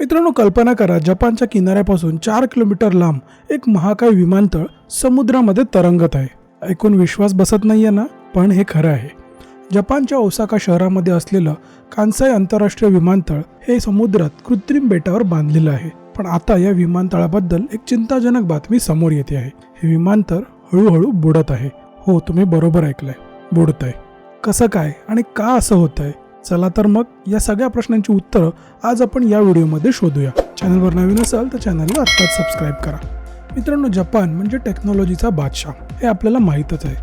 मित्रांनो कल्पना करा जपानच्या किनाऱ्यापासून चार किलोमीटर लांब एक महाकाय विमानतळ समुद्रामध्ये तरंगत आहे. ऐकून विश्वास बसत नाहीये ना? पण हे खरं आहे. जपानच्या ओसाका शहरामध्ये असलेलं कांसाई आंतरराष्ट्रीय विमानतळ हे समुद्रात कृत्रिम बेटावर बांधलेलं आहे. पण आता या विमानतळाबद्दल एक चिंताजनक बातमी समोर येते आहे. हे विमानतळ हळूहळू बुडत आहे. हो तुम्ही बरोबर ऐकलंय. बुडत आहे कसं काय आणि का असं होत आहे चला तर मग या सगळ्या प्रश्नांची उत्तरं आज आपण या व्हिडिओमध्ये शोधूया. चॅनलवर नवीन असाल तर चॅनलला आत्ताच सबस्क्राईब करा. मित्रांनो जपान म्हणजे टेक्नॉलॉजीचा बादशाह हे आपल्याला माहीतच आहे.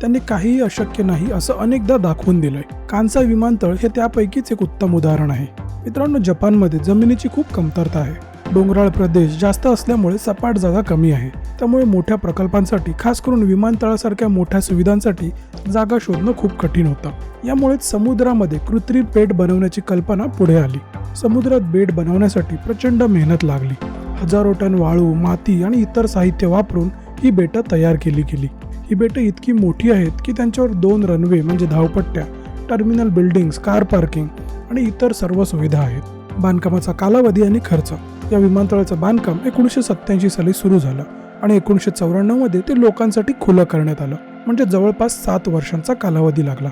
त्यांनी काहीही अशक्य नाही असं अनेकदा दाखवून दिलंय. कांसा विमानतळ हे त्यापैकीच एक उत्तम उदाहरण आहे. मित्रांनो जपानमध्ये जमिनीची खूप कमतरता आहे. डोंगराळ प्रदेश जास्त असल्यामुळे सपाट जागा कमी आहे. त्यामुळे मोठ्या प्रकल्पांसाठी खास करून विमानतळासारख्या मोठ्या सुविधांसाठी जागा शोधणं खूप कठीण होतं. यामुळेच समुद्रामध्ये कृत्रिम बेट बनवण्याची कल्पना पुढे आली. समुद्रात बेट बनवण्यासाठी प्रचंड मेहनत लागली. हजारो टन वाळू माती आणि इतर साहित्य वापरून ही बेटं तयार केली गेली. ही बेटं इतकी मोठी आहेत की त्यांच्यावर दोन रनवे म्हणजे धावपट्ट्या टर्मिनल बिल्डिंग्स कार पार्किंग आणि इतर सर्व सुविधा आहेत. बांधकामाचा कालावधी आणि खर्च. या विमानतळाचं बांधकाम एकोणीसशे सत्याऐंशी साली सुरू झालं आणि एकोणीसशे चौऱ्याण्णवमध्ये ते लोकांसाठी खुलं करण्यात आलं. म्हणजे जवळपास सात वर्षांचा कालावधी लागला.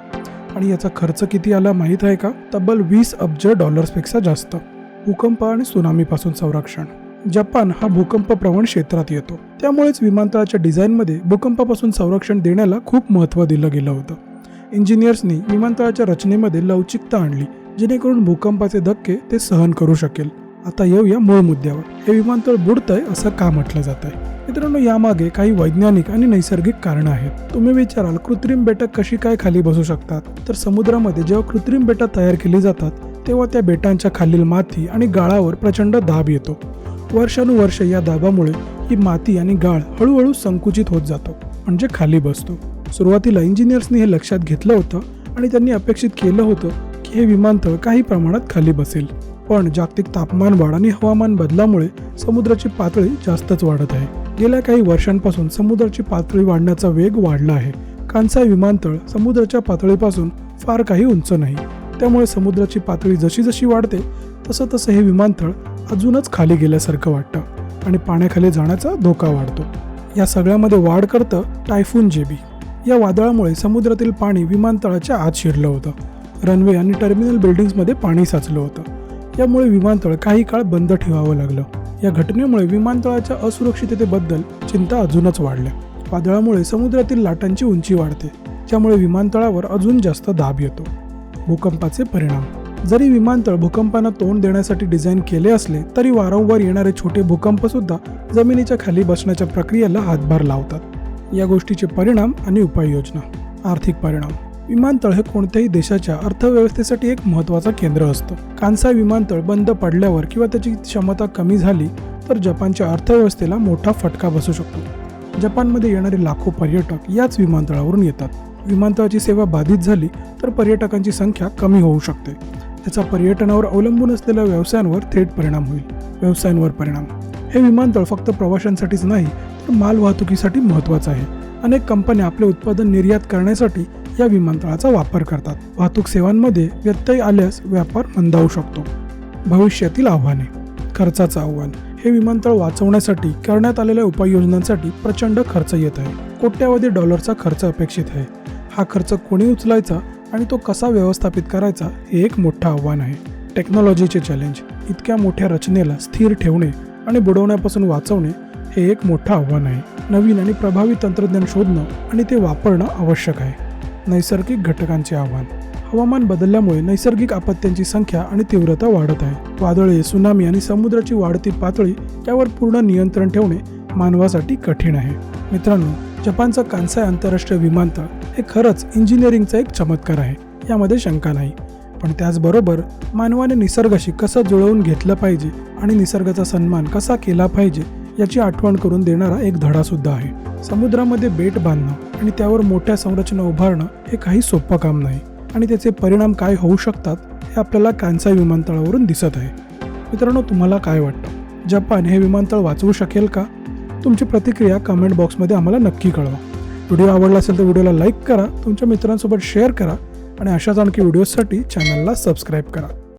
आणि याचा खर्च किती आला माहीत आहे का? तब्बल वीस अब्ज डॉलर्सपेक्षा जास्त. भूकंप आणि सुनामीपासून संरक्षण. जपान हा भूकंप प्रवण क्षेत्रात येतो. त्यामुळेच विमानतळाच्या डिझाईनमध्ये भूकंपापासून संरक्षण देण्याला खूप महत्त्व दिलं गेलं होतं. इंजिनियर्सनी विमानतळाच्या रचनेमध्ये लवचिकता आणली जेणेकरून भूकंपाचे धक्के ते सहन करू शकेल. आता येऊया मूळ मुद्द्यावर. हे विमानतळ बुडतंय असं का म्हटलं जात आहे मित्रांनो यामागे काही वैज्ञानिक आणि नैसर्गिक कारणं आहेत. तुम्ही विचाराल कृत्रिम बेटं कशी काय खाली बसू शकतात? तर समुद्रामध्ये जेव्हा कृत्रिम बेटं तयार केली जातात तेव्हा त्या बेटांच्या खालील माती आणि गाळावर प्रचंड दाब येतो. वर्षानुवर्ष या दाबामुळे ही माती आणि गाळ हळूहळू संकुचित होत जातो म्हणजे खाली बसतो. सुरुवातीला इंजिनियर्सनी हे लक्षात घेतलं होतं आणि त्यांनी अपेक्षित केलं होतं की हे विमानतळ काही प्रमाणात खाली बसेल. पण जागतिक तापमान वाढ आणि हवामान बदलामुळे समुद्राची पातळी जास्तच वाढत आहे. गेल्या काही वर्षांपासून समुद्राची पातळी वाढण्याचा वेग वाढला आहे. कांसाई विमानतळ समुद्राच्या पातळीपासून फार काही उंच नाही. त्यामुळे समुद्राची पातळी जशी जशी वाढते तसं तसं हे विमानतळ अजूनच खाली गेल्यासारखं वाटतं आणि पाण्याखाली जाण्याचा धोका वाढतो. या सगळ्यामध्ये वाढ करतं टायफून जेबी. या वादळामुळे समुद्रातील पाणी विमानतळाच्या आत शिरलं होतं. रनवे आणि टर्मिनल बिल्डिंग्समध्ये पाणी साचलं होतं. यामुळे विमानतळ काही काळ बंद ठेवावं लागलं. या घटनेमुळे विमानतळाच्या असुरक्षिततेबद्दल चिंता अजूनच वाढल्या. वादळामुळे समुद्रातील लाटांची उंची वाढते ज्यामुळे विमानतळावर अजून जास्त दाब येतो. भूकंपाचे परिणाम. जरी विमानतळ भूकंपांना तोंड देण्यासाठी डिझाईन केले असले तरी वारंवार येणारे छोटे भूकंपसुद्धा जमिनीच्या खाली बसण्याच्या प्रक्रियेला हातभार लावतात. या गोष्टीचे परिणाम आणि उपाययोजना. आर्थिक परिणाम. विमानतळ हे कोणत्याही देशाच्या अर्थव्यवस्थेसाठी एक महत्त्वाचं केंद्र असतं. कांसा विमानतळ बंद पडल्यावर किंवा त्याची क्षमता कमी झाली तर जपानच्या अर्थव्यवस्थेला मोठा फटका बसू शकतो. जपानमध्ये येणारे लाखो पर्यटक याच विमानतळावरून येतात. विमानतळाची सेवा बाधित झाली तर पर्यटकांची संख्या कमी होऊ शकते. त्याचा पर्यटनावर अवलंबून असलेल्या व्यवसायांवर थेट परिणाम होईल. व्यवसायांवर परिणाम. हे विमानतळ फक्त प्रवाशांसाठीच नाही तर माल वाहतुकीसाठी महत्त्वाचं आहे. अनेक कंपन्या आपले उत्पादन निर्यात करण्यासाठी या विमानतळाचा वापर करतात. वाहतूक सेवांमध्ये व्यत्यय आल्यास व्यापार मंदावू शकतो. भविष्यातील आव्हाने. खर्चाचं आव्हान. हे विमानतळ वाचवण्यासाठी करण्यात आलेल्या उपाययोजनांसाठी प्रचंड खर्च येत आहे. कोट्यावधी डॉलरचा खर्च अपेक्षित आहे. हा खर्च कोणी उचलायचा आणि तो कसा व्यवस्थापित करायचा हे एक मोठं आव्हान आहे. टेक्नॉलॉजीचे चॅलेंज. इतक्या मोठ्या रचनेला स्थिर ठेवणे आणि बुडवण्यापासून वाचवणे हे एक मोठं आव्हान आहे. नवीन आणि प्रभावी तंत्रज्ञान शोधणं आणि ते वापरणं आवश्यक आहे. नैसर्गिक घटकांचे आव्हान. हवामान बदलल्यामुळे नैसर्गिक आपत्त्यांची संख्या आणि तीव्रता वाढत आहे. वादळे सुनामी आणि समुद्राची वाढती पातळी यावर पूर्ण नियंत्रण ठेवणे मानवासाठी कठीण आहे. मित्रांनो जपानचं कांसाय आंतरराष्ट्रीय विमानतळ हे खरंच इंजिनिअरिंगचा एक चमत्कार आहे. यामध्ये शंका नाही. पण त्याचबरोबर मानवाने निसर्गाशी कसं जुळवून घेतलं पाहिजे आणि निसर्गाचा सन्मान कसा केला पाहिजे याची आठवण करून देणारा एक धडासुद्धा आहे. समुद्रामध्ये बेट बांधणं आणि त्यावर मोठ्या संरचना उभारणं हे काही सोपं काम नाही. आणि त्याचे परिणाम काय होऊ शकतात हे आपल्याला कांसाई विमानतळावरून दिसत आहे. मित्रांनो तुम्हाला काय वाटतं? जपान हे विमानतळ वाचवू शकेल का? तुमची प्रतिक्रिया कमेंट बॉक्समध्ये आम्हाला नक्की कळवा. व्हिडिओ आवडला असेल तर व्हिडिओला लाईक करा तुमच्या मित्रांसोबत शेअर करा आणि अशाच आणखी व्हिडिओजसाठी चॅनलला सबस्क्राईब करा.